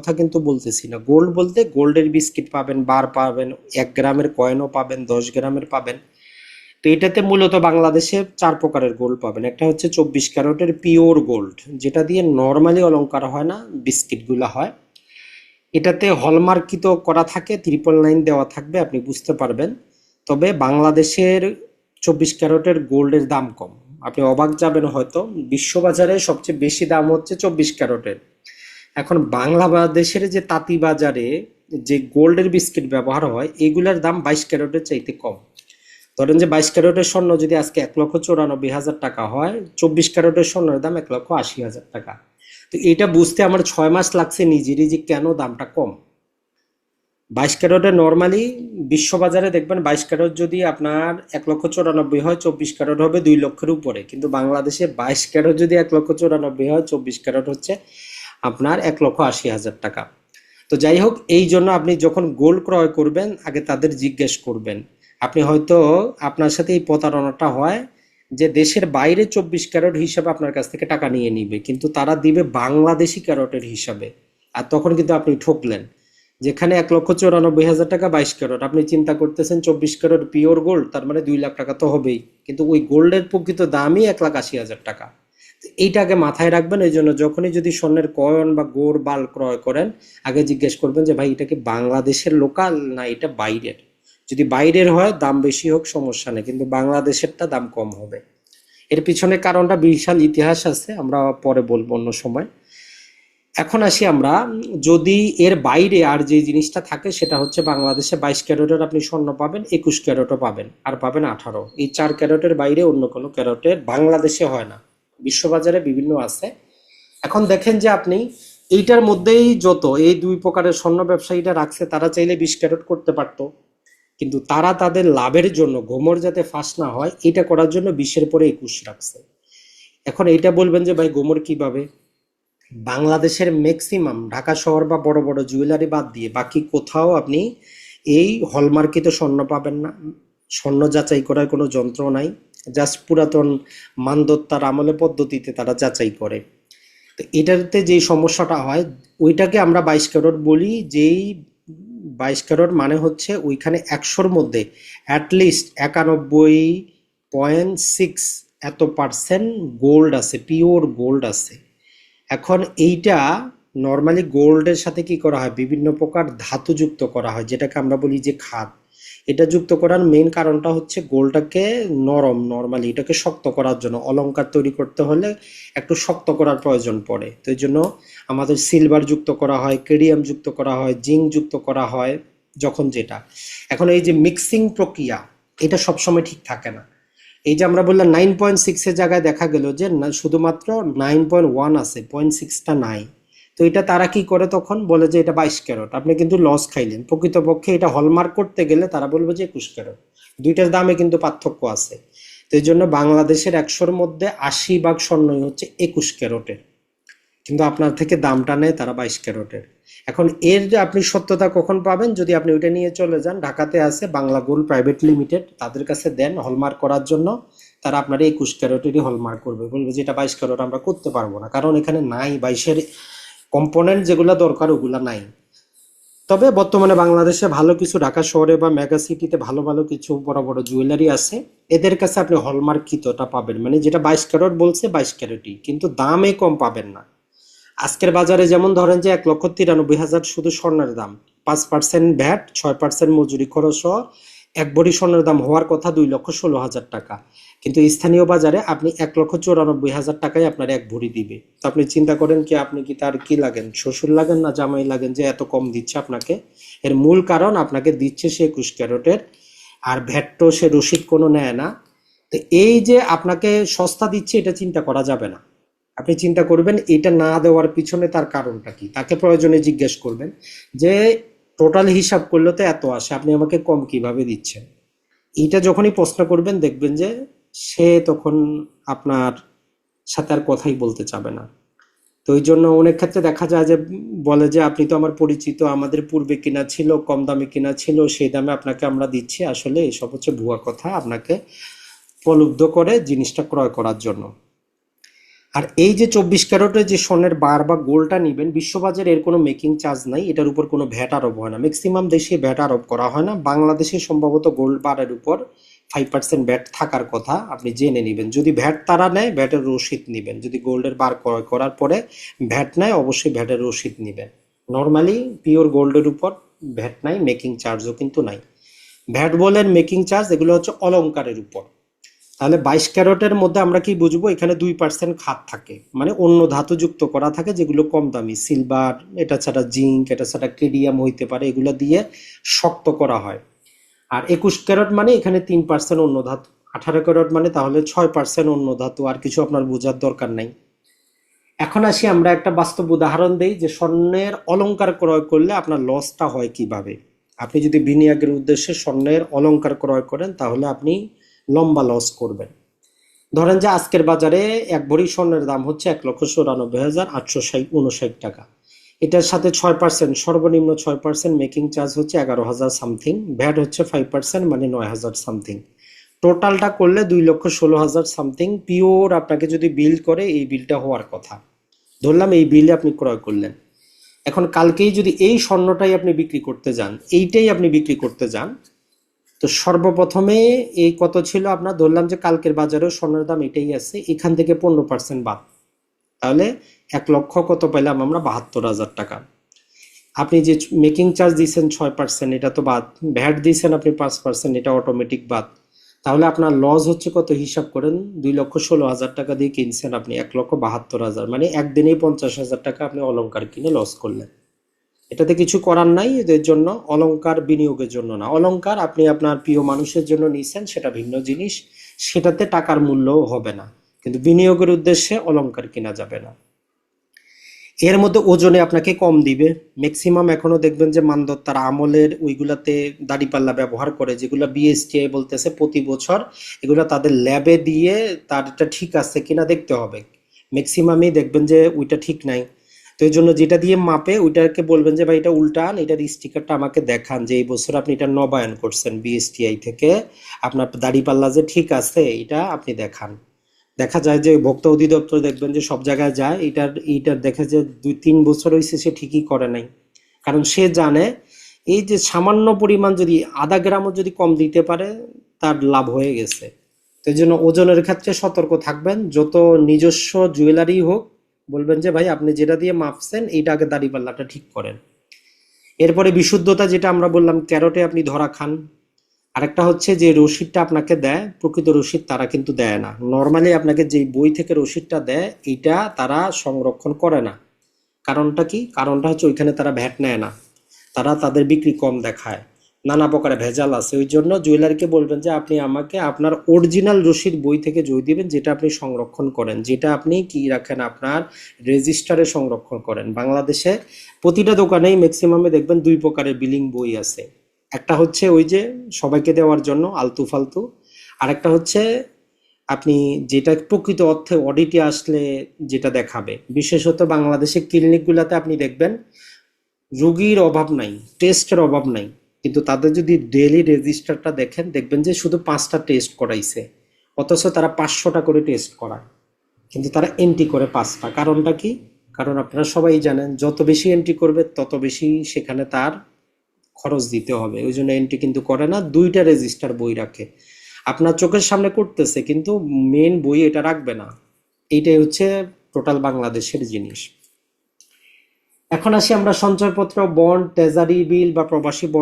কথা কিন্তু বলতেছি না। গোল্ড বলতে গোল্ডের বিস্কিট পাবেন বার পাবেন, এক গ্রামের কয়েনও পাবেন, দশ গ্রামের পাবেন। তো এটাতে মূলত বাংলাদেশে চার প্রকারের গোল্ড পাবেন। একটা হচ্ছে চব্বিশ ক্যারেটের পিওর গোল্ড যেটা দিয়ে নর্মালি অলংকার হয় না বিস্কিটগুলো হয়। এটাতে হলমার্কিত করা থাকে ত্রিপল নাইন দেওয়া থাকবে, আপনি বুঝতে পারবেন। তবে বাংলাদেশের চব্বিশ ক্যারেটের গোল্ডের দাম কম। আপনি অবাক যাবেন হয়তো, বিশ্ববাজারে সবচেয়ে বেশি দাম হচ্ছে চব্বিশ ক্যারেটের। এখন বাংলাদেশের যে তাঁতি বাজারে যে গোল্ডের বিস্কিট ব্যবহার হয়, এগুলোর দাম বাইশ ক্যারেটের চাইতে কম। ধরেন যে বাইশ ক্যারেটের স্বর্ণ যদি আজকে এক লক্ষ চৌরানব্বই হাজার টাকা হয়, চব্বিশ ক্যারেটের স্বর্ণের দাম এক লক্ষ আশি হাজার টাকা। তো এটা বুঝতে আমার ছয় মাস লাগছে নিজেরই যে কেন দামটা কম। বাইশ ক্যারেটের নর্মালি বিশ্ববাজারে দেখবেন বাইশ ক্যারেট যদি আপনার এক লক্ষ চৌরানব্বই হয়, চব্বিশ ক্যারেট হবে দুই লক্ষের উপরে। কিন্তু বাংলাদেশে বাইশ ক্যারেট যদি এক লক্ষ চৌরানব্বই হয়, চব্বিশ ক্যারেট হচ্ছে আপনার এক লক্ষ আশি হাজার টাকা। তো যাই হোক, এই জন্য আপনি যখন গোল্ড ক্রয় করবেন, আগে তাদের জিজ্ঞেস করবেন। আপনি হয়তো আপনার সাথে এই প্রতারণাটা হয় যে দেশের বাইরে চব্বিশ ক্যারেট হিসাবে আপনার কাছ থেকে টাকা নিয়ে নিবে, কিন্তু তারা দিবে বাংলাদেশি ক্যারটের হিসাবে। আর তখন কিন্তু আপনি ঠকলেন। যেখানে এক লক্ষ চৌরানব্বই হাজার টাকা বাইশ ক্যারট। আপনি চিন্তা করতেছেন চব্বিশ ক্যারট পিওর গোল্ড তার মানে দুই লাখ টাকা তো হবেই। কিন্তু ওই গোল্ডের প্রকৃত দামই এক লাখ আশি হাজার টাকা। এইটাকে মাথায় রাখবেন, এই জন্য যখনই যদি স্বর্ণের কয়ন বা গোড় বাল ক্রয় করেন, আগে জিজ্ঞেস করবেন যে, ভাই, এটা কি বাংলাদেশের লোকাল না এটা বাইরের? যদি বাইরের হয়, দাম বেশি হোক, সমস্যা নেই, কিন্তু বাংলাদেশেরটা দাম কম হবে। এর পিছনে কারণটা বিশাল ইতিহাস আছে, আমরা পরে বলব অন্য সময়। এখন আসি আমরা, যদি এর বাইরে আর যে জিনিসটা থাকে, সেটা হচ্ছে বাংলাদেশে বাইশ ক্যারেটের আপনি স্বর্ণ পাবেন, একুশ ক্যারেটও পাবেন, আর পাবেন আঠারো। এই চার ক্যারেটের বাইরে অন্য কোনো ক্যারেটের বাংলাদেশে হয় না। বিশ্ববাজারে বিভিন্ন আছে। এখন দেখেন যে আপনি এইটার মধ্যেই যত এই দুই প্রকারের স্বর্ণ ব্যবসায়ীরা রাখছে, তারা চাইলে বিশ ক্যারেট করতে পারতো। কিন্তু তারা তাদের লাভের জন্য গোমর যাতে ফাঁস না হয় এটা করার জন্য বিশের পরে একুশ রাখছে। এখন এইটা বলবেন যে, ভাই, গোমর কীভাবে? বাংলাদেশের ম্যাক্সিমাম ঢাকা শহর বা বড় বড় জুয়েলারি বাদ দিয়ে বাকি কোথাও আপনি এই হলমার্কিত স্বর্ণ পাবেন না। স্বর্ণ যাচাই করার কোনো যন্ত্র নাই। জাস্ট পুরাতন মানদত্তার আমলে পদ্ধতিতে তারা যাচাই করে। তো এটাতে যে সমস্যাটা হয়, ওইটাকে আমরা বাইশ ক্যারট বলি, যেই বাইশ ক্যারট মানে হচ্ছে ওইখানে একশোর মধ্যে অ্যাটলিস্ট একানব্বই পয়েন্ট সিক্স এত পার্সেন্ট গোল্ড আছে পিওর গোল্ড আছে। এখন এইটা নর্মালি গোল্ডের সাথে কি করা হয়? বিভিন্ন প্রকার ধাতু যুক্ত করা হয়, যেটাকে আমরা বলি যে খাদ। এটা যুক্ত করার মেইন কারণটা হচ্ছে গোলটাকে নরম নর্মালি এটাকে শক্ত করার জন্য, অলংকার তৈরি করতে হলে একটু শক্ত করার প্রয়োজন পড়ে। তো এই জন্য আমাদের সিলভার যুক্ত করা হয় কেডিয়াম যুক্ত করা হয়, জিঙ্ক যুক্ত করা হয়, যখন যেটা। এখন এই যে মিক্সিং প্রক্রিয়া, এটা সবসময় ঠিক থাকে না। এই যে আমরা বললাম নাইন পয়েন্ট সিক্সের জায়গায় দেখা গেল যে শুধুমাত্র নাইন পয়েন্ট ওয়ান আছে পয়েন্ট সিক্সটা নাই। তো এটা তারা কি করে তখন? বলে যে এটা বাইশ ক্যারট। আপনি কিন্তু লস খাইলেন। প্রকৃতপক্ষে এটা হলমার্ক করতে গেলে তারা বলবে যে একুশ ক্যারট। দুইটার দামে কিন্তু পার্থক্য আছে। তো এই জন্য বাংলাদেশের একশোর মধ্যে আশি ভাগ স্বর্ণই হচ্ছে একুশ ক্যারটের। কিন্তু আপনার থেকে দামটা নেয় তারা বাইশ ক্যারটের। এখন এর আপনি সত্যতা কখন পাবেন? যদি আপনি ওইটা নিয়ে চলে যান, ঢাকাতে আছে বাংলা গোল্ড প্রাইভেট লিমিটেড। তাদের কাছে দেন হলমার্ক করার জন্য। তারা আপনার একুশ ক্যারটেরই হলমার্ক করবে। বলবে যে এটা বাইশ ক্যারট আমরা করতে পারব না। কারণ এখানে নাই বাইশের কম্পোনেন্ট যেগুলো দরকার, ওগুলা নাই। তবে বর্তমানে বাংলাদেশে ভালো কিছু ঢাকা শহরে বা মেগা সিটিতে ভালো ভালো কিছু বড় বড় জুয়েলারি আছে। এদের কাছে আপনি হলমার্কিতটা পাবেন। মানে যেটা বাইশ ক্যারট বলছে, বাইশ ক্যারেটই। কিন্তু দামে কম পাবেন না। আজকের বাজারে যেমন ধরেন যে এক লক্ষ তিরানব্বই হাজার শুধু স্বর্ণের দাম। পাঁচ পার্সেন্ট ভ্যাট, ছয় পার্সেন্ট মজুরি খরচ সহ এক ভরি স্বর্ণের দাম হওয়ার কথা দুই লক্ষ ষোলো হাজার টাকা। কিন্তু স্থানীয় বাজারে আপনি এক লক্ষ চৌরানব্বই হাজার টাকায় আপনার এক ভরি দিবে। তো আপনি চিন্তা করেন কি, আপনি কি তার কি লাগেন? শ্বশুর লাগেন না জামাই লাগেন যে এত কম দিচ্ছে আপনাকে? এর মূল কারণ আপনাকে দিচ্ছে সে একুশ ক্যারটের, আর ভ্যাটটো সে রসিদ কোনো নেয় না। তো এই যে আপনাকে সস্তা দিচ্ছে, এটা চিন্তা করা যাবে না। আপনি চিন্তা করবেন, এটা না দেওয়ার পিছনে তার কারণটা কি? তাকে প্রয়োজনে জিজ্ঞেস করবেন যে টোটাল হিসাব করলে তো এত আসে, আপনি আমাকে কম কীভাবে দিচ্ছেন? এইটা যখনই প্রশ্ন করবেন, দেখবেন যে সে তখন আপনার সাথে আর কথাই বলতে চাবে না। তো ওই জন্য অনেক ক্ষেত্রে দেখা যায় যে বলে যে, আপনি তো আমার পরিচিত, আমাদের পূর্বে কিনা ছিল, কম দামে কিনা ছিল, সেই দামে আপনাকে আমরা দিচ্ছি। আসলে এসব হচ্ছে ভুয়া কথা, আপনাকে প্রলুব্ধ করে জিনিসটা ক্রয় করার জন্য। আর এই যে চব্বিশ ক্যারেটের যে স্বর্ণের বার বা গোল্ডটা নেবেন, বিশ্ববাজারে এর কোনো মেকিং চার্জ নাই, এটার উপর কোনো ভ্যাট আরোপ হয় না। ম্যাক্সিমাম দেশে ভ্যাট আরোপ করা হয় না। বাংলাদেশে সম্ভবত গোল্ড বারের উপর ফাইভ পার্সেন্ট ভ্যাট থাকার কথা আপনি জেনে নেবেন। যদি ভ্যাট তারা নেয় ভ্যাটের রসিদ নেবেন। যদি গোল্ডের বার ক্রয় করার পরে ভ্যাট নেয়, অবশ্যই ভ্যাটের রসিদ নেবেন। নর্মালি পিওর গোল্ডের উপর ভ্যাট নাই মেকিং চার্জও কিন্তু নাই। ভ্যাট বলেন মেকিং চার্জ এগুলো হচ্ছে অলঙ্কারের উপর। তাহলে বাইশ ক্যারেটের মধ্যে আমরা কি বুঝব? এখানে দুই পার্সেন্ট খাত থাকে। মানে অন্য ধাতু যুক্ত করা থাকে যেগুলো কম দামি। সিলভার, এটা ছাড়া জিঙ্ক, এটা ছাড়া কেডিয়াম হইতে পারে। এগুলো দিয়ে শক্ত করা হয়। আর একুশ ক্যারট মানে এখানে তিন পার্সেন্ট অন্য ধাতু। আঠারো ক্যারেট মানে তাহলে ছয় পার্সেন্ট অন্য ধাতু। আর কিছু আপনার বোঝার দরকার নাই। এখন আসি আমরা একটা বাস্তব উদাহরণ দেই যে স্বর্ণের অলংকার ক্রয় করলে আপনার লসটা হয় কীভাবে? আপনি যদি বিনিয়োগের উদ্দেশ্যে স্বর্ণের অলংকার ক্রয় করেন তাহলে আপনি লম্বা লস করবেন। ধরেন যে আজকের বাজারে এক ভরি স্বর্ণের দাম হচ্ছে এক লক্ষ চৌরানব্বই হাজার আটশো ষাট উনষাট টাকা। এটার সাথে ছয় পার্সেন্ট সর্বনিম্ন ছয় পার্সেন্ট মেকিং চার্জ হচ্ছে এগারো হাজার সামথিং ভ্যাট হচ্ছে ফাইভ পার্সেন্ট মানে নয় হাজার সামথিং টোটালটা করলে দুই লক্ষ ষোলো হাজার সামথিং পিওর আপনাকে যদি বিল করে এই বিলটা হওয়ার কথা। ধরলাম এই বিলে আপনি ক্রয় করলেন। এখন কালকেই যদি এই স্বর্ণটাই আপনি বিক্রি করতে যান, এইটাই আপনি বিক্রি করতে যান তো সর্বপ্রথমে এই কত ছিল আপনার? ধরলাম যে কালকের বাজারেও স্বর্ণের দাম এটাই আছে, এখান থেকে পনেরো পার্সেন্ট বাদ। তাহলে এক লক্ষ কত পেলাম আমরা? বাহাত্তর হাজার টাকা। আপনি যে মেকিং চার্জ দিয়েছেন ছয় পার্সেন্ট এটা তো বাদ। ভ্যাট দিয়েছেন আপনি পাঁচ পার্সেন্ট এটা অটোমেটিক বাদ। তাহলে আপনার লস হচ্ছে কত? হিসাব করেন, দুই লক্ষ ষোলো হাজার টাকা দিয়ে কিনছেন আপনি, এক লক্ষ বাহাত্তর হাজার। মানে একদিনেই পঞ্চাশ হাজার টাকা আপনি অলংকার কিনে লস করলেন। এটাতে কিছু করার নাই, এদের জন্য অলংকার বিনিয়োগের জন্য না। অলংকার আপনি আপনার প্রিয় মানুষের জন্য নিছেন, সেটা ভিন্ন জিনিস, সেটাতে টাকার মূল্যও হবে না। কিন্তু বিনিয়োগের উদ্দেশ্যে অলংকার কেনা যাবে না। এর মধ্যে ওজনে আপনাকে কম দিবে। ম্যাক্সিমাম এখনও দেখবেন যে মানদত্তার আমলের ওইগুলাতে দাড়িপাল্লা ব্যবহার করে, যেগুলো বিএসটিআই বলতেছে প্রতি বছর, এগুলো তাদের ল্যাবে দিয়ে তার এটা ঠিক আছে কিনা দেখতে হবে। ম্যাক্সিমামই দেখবেন যে ওইটা ঠিক নাই। তো এই জন্য যেটা দিয়ে মাপে ওইটাকে বলবেন যে, ভাই, এটা উল্টান এটার স্টিকারটা আমাকে দেখান যে এই বছর আপনি এটা নবায়ন করছেন বিএসটিআই থেকে। আপনার দাড়িপাল্লা যে ঠিক আছে এটা আপনি দেখান। দেখা যায় যে ভোক্তা অধিদপ্তর দেখবেন যে সব জায়গায় যায় এটার এইটার দেখা যায় দুই, তিন বছর হয়েছে সে ঠিকই করে নাই। কারণ সে জানে এই যে সামান্য পরিমাণ যদি আধা গ্রামও যদি কম দিতে পারে, তার লাভ হয়ে গেছে। তো জন্য ওজনের ক্ষেত্রে সতর্ক থাকবেন। যত নিজস্ব জুয়েলারি হোক বলবেন যে, ভাই, আপনি যেটা দিয়ে মাপছেন, এইটা আগে দাড়িপাল্লাটা ঠিক করেন। এরপরে বিশুদ্ধতা যেটা আমরা বললাম, ক্যারটে আপনি ধরা খান। আরেকটা হচ্ছে যে, রসিদটা আপনাকে দেয়, প্রকৃত রসিদ তারা কিন্তু দেয় না। নর্মালি আপনাকে যে বই থেকে রসিদটা দেয় এটা তারা সংরক্ষণ করে না। কারণটা কি? কারণটা হচ্ছে ওইখানে তারা ভ্যাট নেয় না। তারা তাদের বিক্রি কম দেখায়। নানা প্রকারে ভেজাল আছে। ওই জন্য জুয়েলারিকে বলবেন যে, আপনি আমাকে আপনার অরিজিনাল রসিদ বই থেকে জই দিবেন, যেটা আপনি সংরক্ষণ করেন। যেটা আপনি কি রাখেন? আপনার রেজিস্টারে সংরক্ষণ করেন। বাংলাদেশে প্রতিটা দোকানেই ম্যাক্সিমামে দেখবেন দুই প্রকারের বিলিং বই আছে। একটা হচ্ছে ওই যে সবাইকে দেওয়ার জন্য, আলতু ফালতু। আরেকটা হচ্ছে আপনি যেটা প্রকৃত অর্থে অডিটে আসলে যেটা দেখাবে। বিশেষত বাংলাদেশের ক্লিনিকগুলোতে আপনি দেখবেন, রোগীর অভাব নাই টেস্টের অভাব নাই। কিন্তু তাদের যদি ডেলি রেজিস্টারটা দেখেন, দেখবেন যে শুধু পাঁচটা টেস্ট করাইছে। অথচ তারা পাঁচশোটা করে টেস্ট করায়। কিন্তু তারা এন্ট্রি করে পাঁচটা। কারণটা কি? কারণ আপনারা সবাই জানেন, যত বেশি এন্ট্রি করবে, তত বেশি সেখানে তার খরচ দিতে হবে। ওই জন্য এন্ট্রি কিন্তু করে না, দুইটা রেজিস্টার বই রাখে। আপনার চোখের সামনে করতেছে, কিন্তু মেন বই এটা রাখবে না। এইটাই হচ্ছে টোটাল বাংলাদেশের জিনিস। এখন আসি আমরা সঞ্চয়পত্র বন্ড ট্রেজারি বিল বা প্রবাসী বন্ড